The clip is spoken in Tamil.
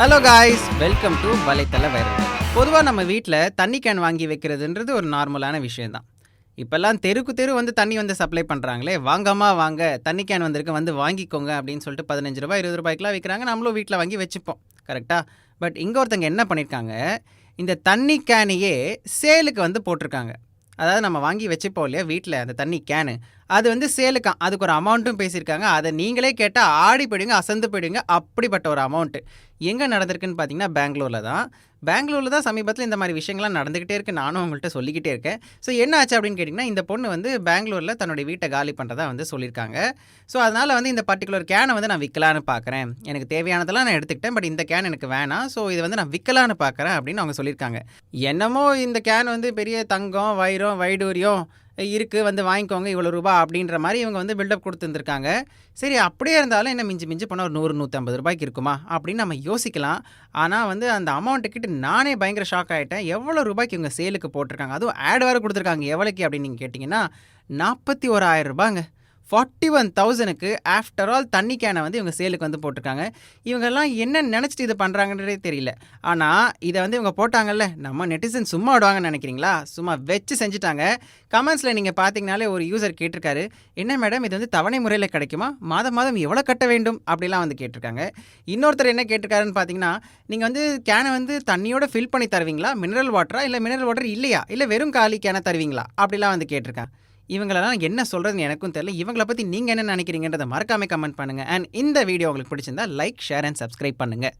ஹலோ காய்ஸ் வெல்கம் டு வலைத்தள வைரல் பொதுவாக நம்ம வீட்டில் தண்ணி கேன் வாங்கி வைக்கிறதுன்றது ஒரு நார்மலான விஷயம்தான். இப்போல்லாம் தெருக்கு தெரு வந்து தண்ணி வந்து சப்ளை பண்ணுறாங்களே வாங்கம்மா வாங்க. தண்ணி கேன் வந்திருக்கு வந்து வாங்கிக்கோங்க அப்படின்னு சொல்லிட்டு பதினஞ்சு ரூபாய் இருபது ரூபாய்க்குலாம் விற்கிறாங்க நம்மளும் வீட்டில் வாங்கி வச்சுப்போம். கரெக்டாக பட் இங்கே ஒருத்தங்க என்ன பண்ணியிருக்காங்க இந்த தண்ணி கேனையே சேலுக்கு வந்து போட்டிருக்காங்க. அதாவது நம்ம வாங்கி வச்சுப்போம் இல்லையா வீட்டில் அந்த தண்ணி கேனு அது வந்து சேலுக்கான் அதுக்கு ஒரு அமௌண்ட்டும் பேசியிருக்காங்க. அதை நீங்களே கேட்டால் ஆடி போயிடுங்க அசந்து போயிடுங்க அப்படிப்பட்ட ஒரு அமௌண்ட்டு எங்கே நடந்திருக்குன்னு பார்த்தீங்கன்னா பெங்களூரில் தான். பெங்களூரில் தான் சமீபத்தில் இந்த மாதிரி விஷயங்கள்லாம் நடந்துக்கிட்டே இருக்கு. நானும் உங்கள்கிட்ட சொல்லிக்கிட்டே இருக்கேன். ஸோ என்ன ஆச்சு அப்படின்னு கேட்டிங்கன்னா இந்த பொண்ணு வந்து பெங்களூரில் தன்னுடைய வீட்டை காலி பண்ணுறதா வந்து சொல்லியிருக்காங்க. ஸோ அதனால் வந்து இந்த பர்டிகுலர் கேனை வந்து நான் விற்கலான்னு பார்க்குறேன் எனக்கு தேவையானதெல்லாம் நான் எடுத்துக்கிட்டேன். பட் இந்த கேன் எனக்கு வேணாம். ஸோ இது வந்து நான் விற்கலான்னு பார்க்குறேன் அப்படின்னு அவங்க சொல்லியிருக்காங்க. என்னமோ இந்த கேன் வந்து பெரிய தங்கம் வைரம் வைடூரியம் இருக்குது வந்து வாங்கிக்கோங்க இவ்வளோ ரூபா அப்படின்ற மாதிரி இவங்க வந்து பில்டப் கொடுத்துருந்துருக்காங்க. சரி அப்படியே இருந்தாலும் என்ன மிஞ்சி மிஞ்சி போனால் ஒரு நூறு நூற்றம்பது ரூபாய்க்கு இருக்குமா? அப்படின்னு நம்ம யோசிக்கலாம். ஆனால் வந்து அந்த அமௌண்ட்டு கிட்ட நானே பயங்கர ஷாக் ஆகிட்டேன் எவ்வளோ ரூபாய்க்கு இவங்க சேலுக்கு போட்டிருக்காங்க? அதுவும் ஆட் வேறு கொடுத்துருக்காங்க. எவ்வளோக்கு அப்படின்னு நீங்கள் கேட்டிங்கன்னா நாற்பத்தி ஓராயிரம் ரூபாங்க. ஃபார்ட்டி ஒன் தௌசண்ட்க்கு ஆஃப்டர் ஆல் தண்ணி கேனை வந்து இவங்க சேலுக்கு வந்து போட்டிருக்காங்க. இவங்கெல்லாம் என்ன நினச்சிட்டு இது பண்ணுறாங்கன்றதே தெரியல. ஆனால் இதை வந்து இவங்க போட்டாங்கல்ல நம்ம நெட்டிசன் சும்மா விடுவாங்கன்னு நினைக்கிறீங்களா? சும்மா வச்சு செஞ்சுட்டாங்க. கமெண்ட்ஸில் நீங்கள் பார்த்தீங்கனாலே ஒரு யூசர் கேட்டிருக்காரு என்ன மேடம் இது வந்து தவணை முறையில் கிடைக்குமா? மாதம் மாதம் எவ்வளோ கட்ட வேண்டும்? அப்படிலாம் வந்து கேட்டிருக்காங்க. இன்னொருத்தர் என்ன கேட்டிருக்காருன்னு பார்த்தீங்கன்னா நீங்கள் வந்து கேனை வந்து தண்ணியோட ஃபில் பண்ணி தருவீங்களா? மினரல் வாட்டரா இல்லை மினரல் வாட்டர் இல்லையா? இல்லை வெறும் காலி கேனை தருவீங்களா? அப்படிலாம் வந்து கேட்டிருக்காங்க. இவங்களெல்லாம் என்ன சொல்கிறதுன்னு எனக்கும் தெரியல. இவங்கள பற்றி நீங்கள் என்ன நினைக்கிறீங்கன்றதை மறக்காம கமெண்ட் பண்ணுங்கள் அண்ட் இந்த வீடியோ உங்களுக்கு பிடிச்சிருந்தா லைக் ஷேர் அண்ட் சப்ஸ்கிரைப் பண்ணுங்கள்